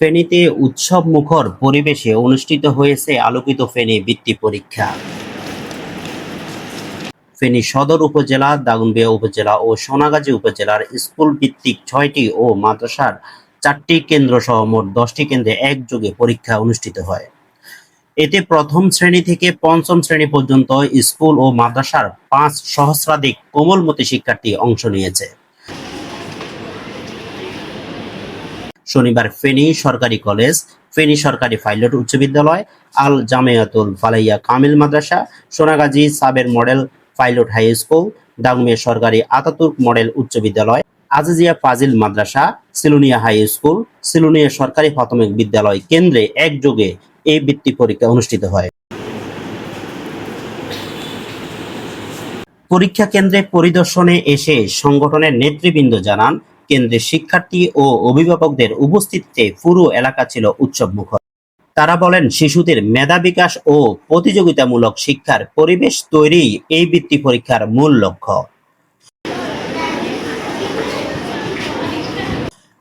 ফেনীতে উৎসব মুখর পরিবেশে অনুষ্ঠিত হয়েছে আলোকিত ফেনী বৃত্তি পরীক্ষা। ফেনী সদর উপজেলা, দাগনবিয়া উপজেলা ও সোনাগাজী উপজেলার স্কুল ভিত্তিক ছয়টি ও মাদ্রাসার চারটি কেন্দ্র সহ মোট দশটি কেন্দ্রে একযোগে পরীক্ষা অনুষ্ঠিত হয়। এতে প্রথম শ্রেণি থেকে পঞ্চম শ্রেণি পর্যন্ত স্কুল ও মাদ্রাসার পাঁচ সহস্রাধিক কোমলমতি শিক্ষার্থী অংশ নিয়েছে। শনিবার ফেনী সরকারি কলেজ, ফেনী সরকারি পাইলট উচ্চ বিদ্যালয়, Al Jamiatul Falaiya Kamil Madrasa, Sonagazi Saber model pilot high school Dagmia সরকারি আতাতুর্ক মডেল উচ্চ বিদ্যালয়, আজিজিয়া ফাজিল মাদ্রাসা, সিলুনিয়া হাই স্কুল, সিলুনিয়া সরকারি প্রাথমিক বিদ্যালয় কেন্দ্রে একযোগে এই বৃত্তি পরীক্ষা অনুষ্ঠিত হয়। পরীক্ষা কেন্দ্রে পরিদর্শনে এসে সংগঠনের নেতৃবৃন্দ জানান কেন্দ্রের শিক্ষার্থী ও অভিভাবকদের উপস্থিতিতে পুরো এলাকা ছিল উৎসবমুখর। তারা বলেন, শিশুদের মেধা বিকাশ ও প্রতিযোগিতামূলক শিক্ষার পরিবেশ তৈরি এই বৃত্তি পরীক্ষার মূল লক্ষ্য।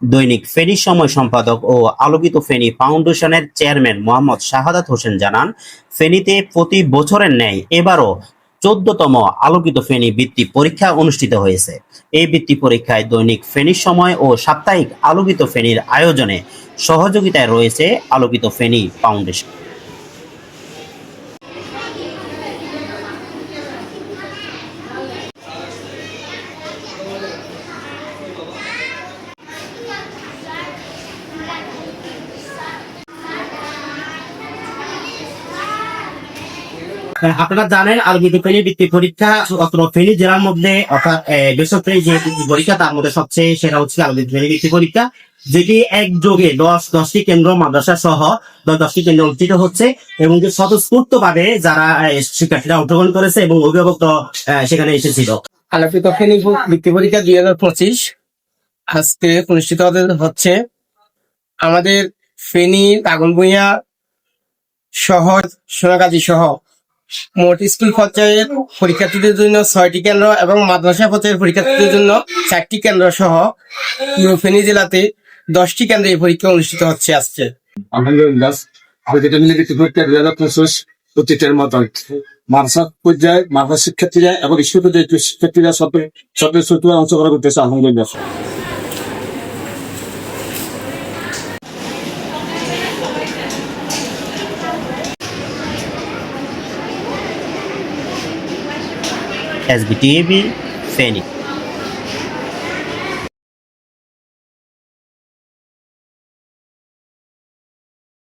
দৈনিক ফেনী সময় সম্পাদক ও আলোকিত ফেনী ফাউন্ডেশনের চেয়ারম্যান মোহাম্মদ শাহাদাত হোসেন জানান, ফেনীতে প্রতি বছরের ন্যায় এবারও চোদ্দতম আলোকিত ফেনী বৃত্তি পরীক্ষা অনুষ্ঠিত হয়েছে। এই বৃত্তি পরীক্ষায় দৈনিক ফেনীর সময় ও সাপ্তাহিক আলোকিত ফেনীর আয়োজনে সহযোগিতায় রয়েছে আলোকিত ফেনী ফাউন্ডেশন। আপনারা জানেন আলোকিত ফেনী বৃত্তি পরীক্ষা, অত্র ফেনী জেলার মধ্যে, অর্থাৎ বেসরকারি যে পরীক্ষা, তার মধ্যে সবচেয়ে সেরা হচ্ছে আলোকিত ফেনী বৃত্তি পরীক্ষা, যেটি একযোগে দশ, দশটি কেন্দ্র, মাদ্রাসা সহ দশ, দশটি কেন্দ্র অনুষ্ঠিত হচ্ছে এবং যে স্বতঃস্ফূর্ত ভাবে যারা শিক্ষার্থীরা অংশগ্রহণ করেছে এবং অভিভাবক সেখানে এসেছিল। আলোকিত ফেনী বৃত্তি পরীক্ষা দুই হাজার পঁচিশ, আজকে অনুষ্ঠিত হচ্ছে আমাদের ফেনী আগুনভুইয়া শহর সোনাগাজী সহ মোট স্কুল পর্যায়ের পরীক্ষার্থীদের জন্য ছয়টি কেন্দ্র এবং মাদ্রাসা পর্যায়ের পরীক্ষার্থীদের জন্য চারটি কেন্দ্র সহ ফেনী জেলাতে দশটি কেন্দ্রে এই পরীক্ষা অনুষ্ঠিত হচ্ছে মাদ্রাসা শিক্ষার্থীরা এবং শিক্ষার্থীরা সব সব অংশগ্রহণ করতেছে, আলহামদুলিল্লাহ। এসবিটিভি ফেনী।